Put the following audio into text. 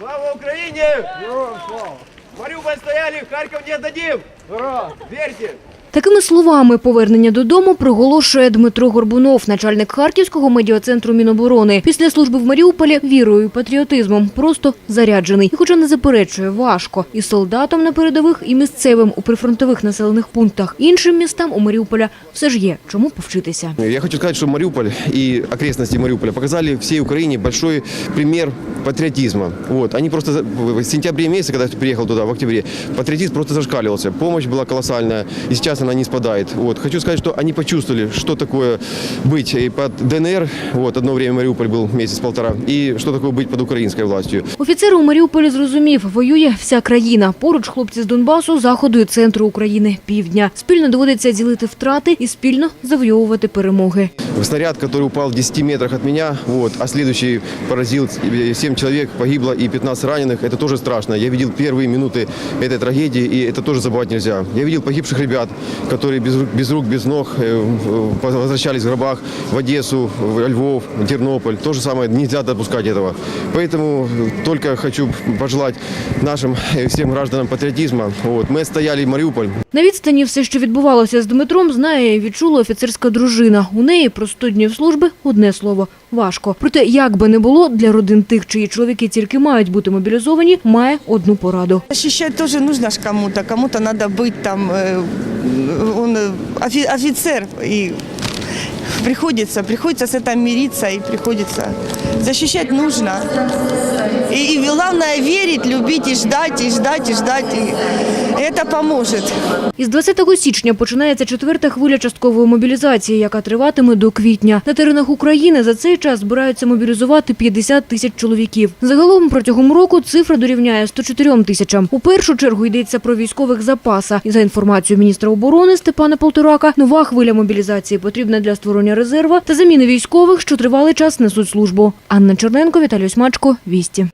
Слава Украине! Мариуполь стояли, Харьков не отдадим! Верьте! Такими словами повернення додому приголошує Дмитро Горбунов, начальник Харківського медіацентру Міноборони. Після служби в Маріуполі вірою і патріотизмом просто заряджений. І хоча не заперечує, важко і солдатам на передових, і місцевим у прифронтових населених пунктах. Іншим містам у Маріуполя все ж є чому повчитися. Я хочу сказать, что Мариуполь и окрестности Мариуполя показали всей Украине большой пример патриотизма. Вот. Они просто в сентябре месяце, когда я приехал туда, в октябре, патриотизм просто зашкаливался. Помощь была колоссальная, и сейчас она не спадает. Вот. Хочу сказать, что они почувствовали, что такое быть и под ДНР, вот, одно время Мариуполь был месяц-полтора, и что такое быть под украинской властью. Офіцер у Маріуполі зрозумів, воює вся країна. Поруч хлопці з Донбасу, заходу і центру України, півдня. Спільно доводиться ділити втрати і спільно завойовувати перемоги. Снаряд, который упал в 10 метрах от меня, вот, а следующий поразил 7 человек, погибло и 15 раненых. Это тоже страшно. Я видел первые минуты этой трагедии, и это тоже забывать нельзя. Я видел погибших ребят, которые без рук, без, рук, без ног э, в- возвращались в гробах в Одессу, в Львов, в Тернополь. То же самое, нельзя допускать этого. Поэтому только хочу пожелать нашим э, всем гражданам патриотизма. Вот. Мы отстояли Мариуполь, На відстані все, що відбувалося з Дмитром, знає і відчула офіцерська дружина. У неї про 100 днів служби одне слово – важко. Проте, як би не було, для родин тих, чиї чоловіки тільки мають бути мобілізовані, має одну пораду. Защищать тоже нужно ж кому-то, кому-то надо быть там, э, он э, офи- офицер, и приходится, приходится с этим мириться, и приходится защищать нужно. И, и главное верить, любить и ждать, и ждать, и ждать, и это поможет. Із 20 січня починається четверта хвиля часткової мобілізації, яка триватиме до квітня. На теренах України за цей час збираються мобілізувати 50 тисяч чоловіків. Загалом протягом року цифра дорівняє 104 тисячам. У першу чергу йдеться про військових запаса. І за інформацією міністра оборони Степана Полторака, нова хвиля мобілізації потрібна для створення резерва та заміни військових, що тривалий час несуть службу. Анна Черненко, Віталій Осьмачко, Вісті.